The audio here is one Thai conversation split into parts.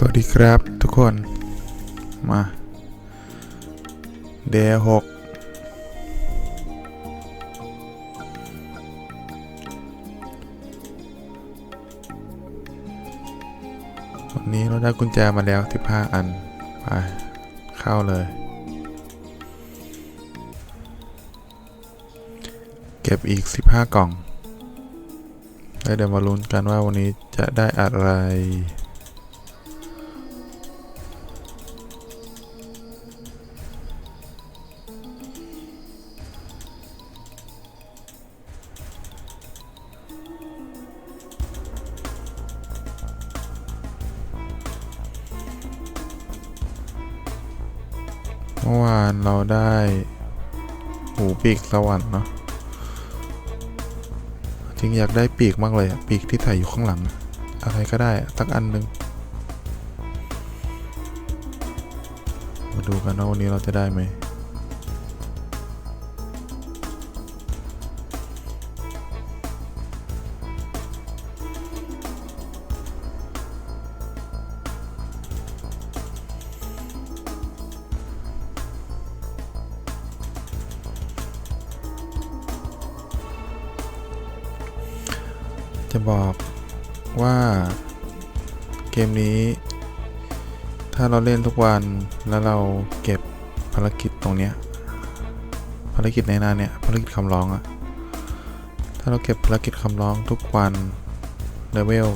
สวัสดีครับทุกคน มาเดย์หกวันนี้เราได้กุญแจมาแล้ว 15 อัน ไป เข้าเลย เก็บอีก 15 กล่อง แล้วเดี๋ยวมาลุ้นกันว่าวันนี้จะได้อะไร มื่อวานเราได้หูปีกสวรรค์เนาะจริงอยากได้ปีกมากเลยอะปีกที่ใส่อยู่ข้างหลัง อะไรก็ได้อะสักอันหนึ่งมาดูกันว่าวันนี้เราจะได้ไหม จะบอกว่าเกมนี้ ถ้าเราเล่นทุกวันแล้วเราเก็บภารกิจตรงเนี้ยภารกิจในหน้าเนี่ยภารกิจคำร้องอะถ้าเราเก็บภารกิจคำร้องทุกวันเลเวล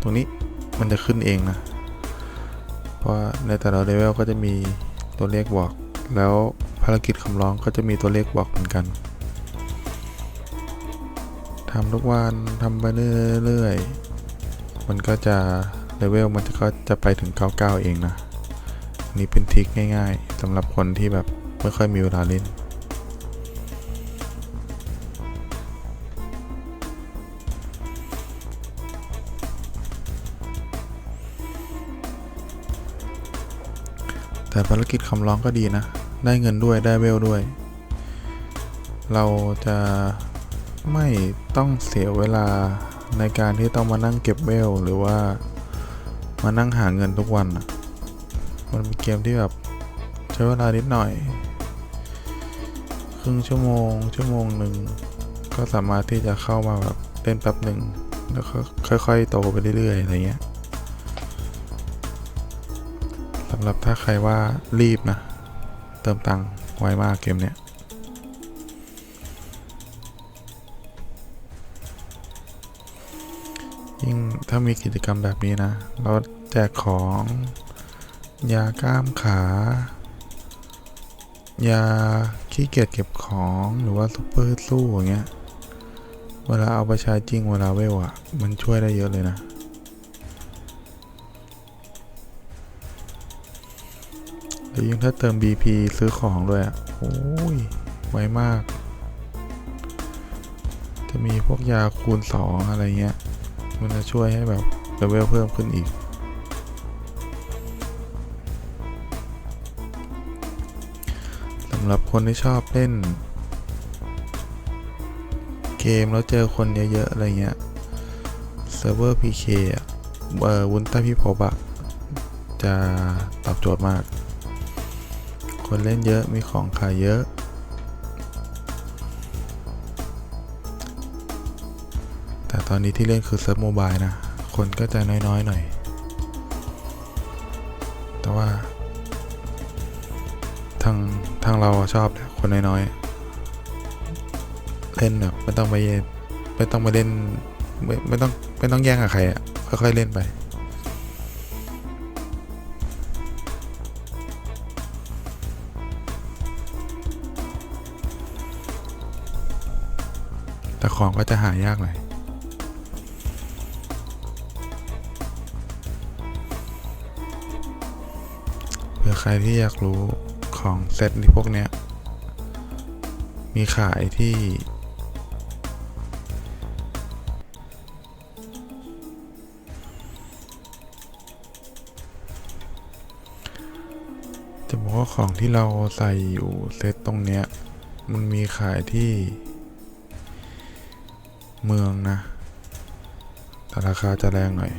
ตรงนี้มันจะขึ้นเองนะ เพราะในแต่ละเลเวลก็จะมีตัวเลขบอก แล้วภารกิจคำร้องก็จะมีตัวเลขบอกเหมือนกัน ทำทุกวันทำไปเรื่อยๆ มันก็จะเลเวลมันก็จะไปถึง 99 เองนะอันนี้เป็นทริคง่ายๆสำหรับคนที่แบบไม่ค่อยมีเวลาเล่นแต่ภารกิจคำร้องก็ดีนะ ได้เงินด้วยได้เวลด้วย เราจะ ไม่ต้องเสียเวลาในการที่ต้องมานั่งเก็บเวลหรือว่ามานั่งหาเงินทุกวันมันเป็นเกมที่แบบใช้เวลานิดหน่อย ครึ่งชั่วโมง ชั่วโมงหนึ่งก็สามารถที่จะเข้ามาแบบเล่นแป๊บหนึ่งแล้วก็ค่อย ๆ โตไปเรื่อยๆอะไรเงี้ยสำหรับถ้าใครว่ารีบนะ เติมตังค์ไวมากเกมเนี้ย ยิ่งถ้ามีกิจกรรมแบบนี้นะ เราแจกของยากล้ามขายาขี้เกียจเก็บของหรือว่าซุปเปอร์สู้อย่างเงี้ย เวลาเอาไปใช้จริงเวลาเวลอะมันช่วยได้เยอะเลยนะแล้วยิ่งถ้าเติม BP ซื้อของด้วยอะโอ้ย ไวมาก จะมีพวกยาคูณ 2 อะไรเงี้ย มันจะช่วยให้แบบเลเวลเพิ่มขึ้นอีก สำหรับคนที่ชอบเล่น เกมแล้วเจอคนเยอะๆ อะไรเงี้ย เซิร์ฟเวอร์ PK อะเอวุ้นใต้พิภพบอะจะตอบโจทย์มาก คนเล่นเยอะมีของขายเยอะ แต่ตอนนี้ที่เล่นคือเซิร์ฟโมบายนะ คนก็จะน้อยๆหน่อย แต่ว่า ทางทางเราชอบคนน้อยๆ เล่นแบบไม่ต้องไปไม่ต้องไปเล่นไม่ไม่ต้องไม่ต้องแย่งกับใครอะค่อยๆเล่นไปแต่ของก็จะหายากหน่อย ใครที่อยากรู้ของเซตที่พวกเนี้ย มีขายที่ จะบอกว่าของที่เราใส่อยู่เซตตรงเนี้ย มันมีขายที่ เมืองนะแต่ราคาจะแรงหน่อย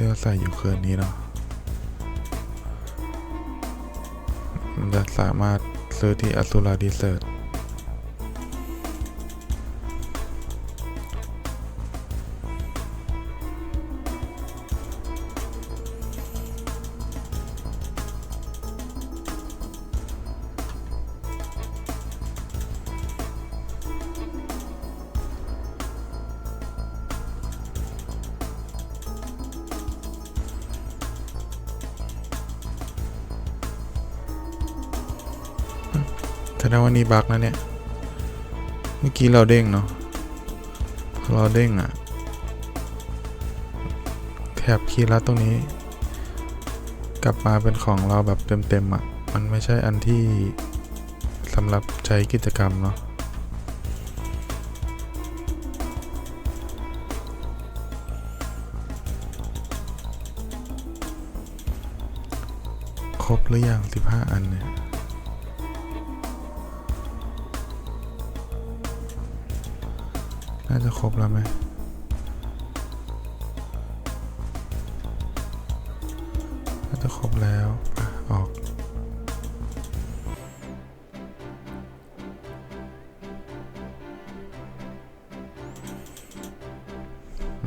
ที่เราใส่อยู่คืนนี้เนาะมันจะสามารถซื้อที่อ s ูราดีเซิร์ ดงว่านี่บักนะเนี่ย เมื่อกี้เราเด้งเนาะเราเด้งอะแถบคีย์ลัดตรงนี้ กลับมาเป็นของเราแบบเต็มๆอะมันไม่ใช่อันที่สำหรับใช้กิจกรรมเนาะครบหรือยัง15 อันเนี่ย น่าจะครบแล้วไหมน่าจะครบแล้วอะออก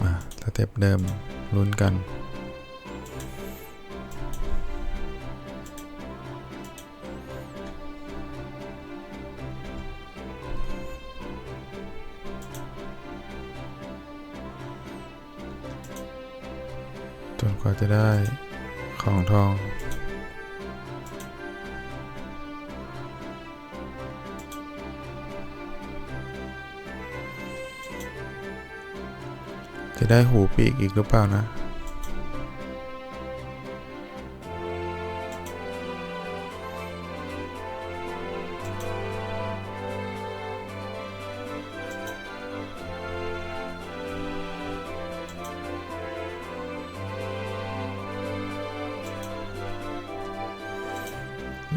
มาสเต็ปเดิมลุ้นกัน จนกว่าจะได้ของทอง จะได้หูปีกอีกหรือเปล่านะ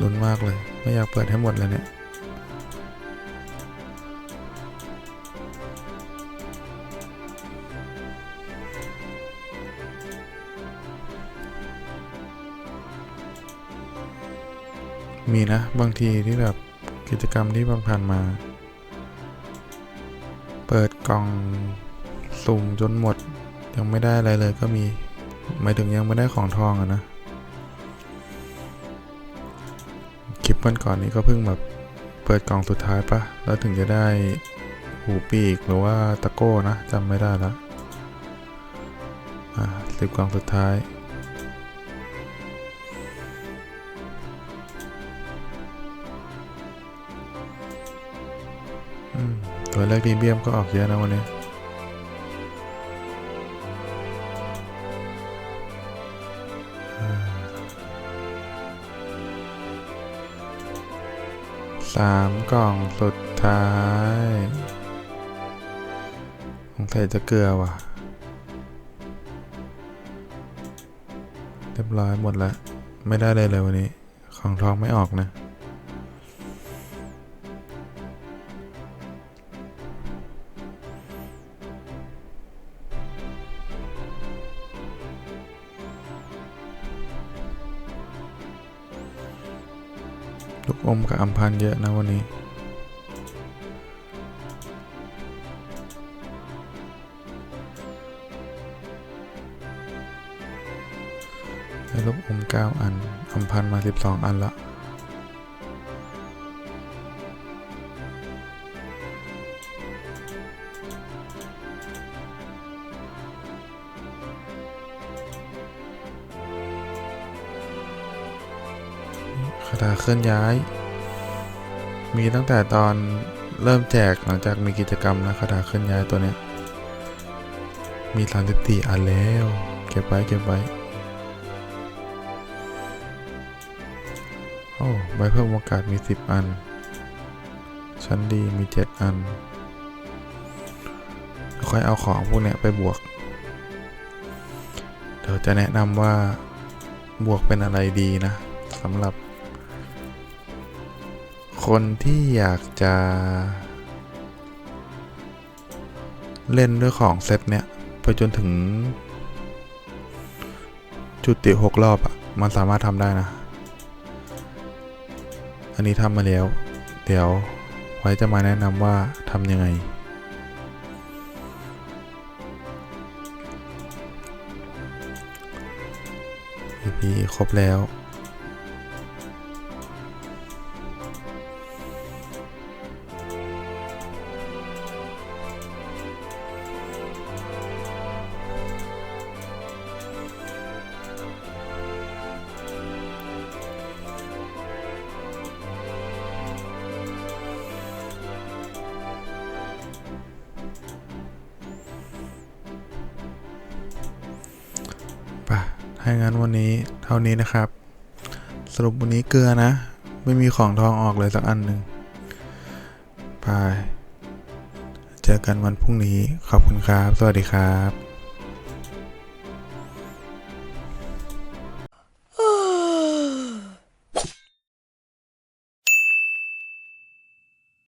ลุ้นมากเลย ไม่อยากเปิดให้หมดเลยเนี่ย มีนะ บางทีที่แบบกิจกรรมที่ผ่านมา เปิดกล่องสุ่มจนหมด ยังไม่ได้อะไรเลยก็มี หมายถึงยังไม่ได้ของทองอะนะ คลิปวันก่อนนี้ก็เพิ่งแบบเปิดกล่องสุดท้ายปะแล้วถึงจะได้หูปีกหรือว่าตะโก้นะจำไม่ได้ละอะสิบกล่องสุดท้ายอืมตัวแรกดีเบียมก็ออกเยอะนะวันนี้ สามกล่องสุดท้ายสงสัยจะเกลือว่ะ เรียบร้อยหมดแล้ว ไม่ได้เลยเลยวันนี้ ของทองไม่ออกนะ ลูกอมกับอัมพันเยอะนะวันนี้ได้ลูกอม 9 อันอัมพันธ์มา 12 อันละ เคลื่อนย้าย มีตั้งแต่ตอนเริ่มแจกหลังจากมีกิจกรรมนะคาถาเคลื่อนย้ายตัวเนี้ย มี34อันแล้ว เก็บไว้เก็บไว้โอ้ใบเพิ่มโอกาสมี 10 อัน ชั้นดีมี 7 อัน ค่อยเอาของพวกเนี้ยไปบวก เดี๋ยวจะแนะนำว่าบวกเป็นอะไรดีนะสำหรับ คนที่อยากจะ เล่นด้วยของเซตเนี้ยไปจนถึง จุติหกรอบอะ่ะ มันสามารถทำได้นะ อันนี้ทำมาแล้ว เดี๋ยวไว้จะมาแนะนำว่าทำยังไง EP ครบแล้ว งั้นวันนี้เท่านี้นะครับ สรุปวันนี้เกลือนะ ไม่มีของทองออกเลยสักอันหนึ่งไปเจอกันวันพรุ่งนี้ ขอบคุณครับ สวัสดีครับ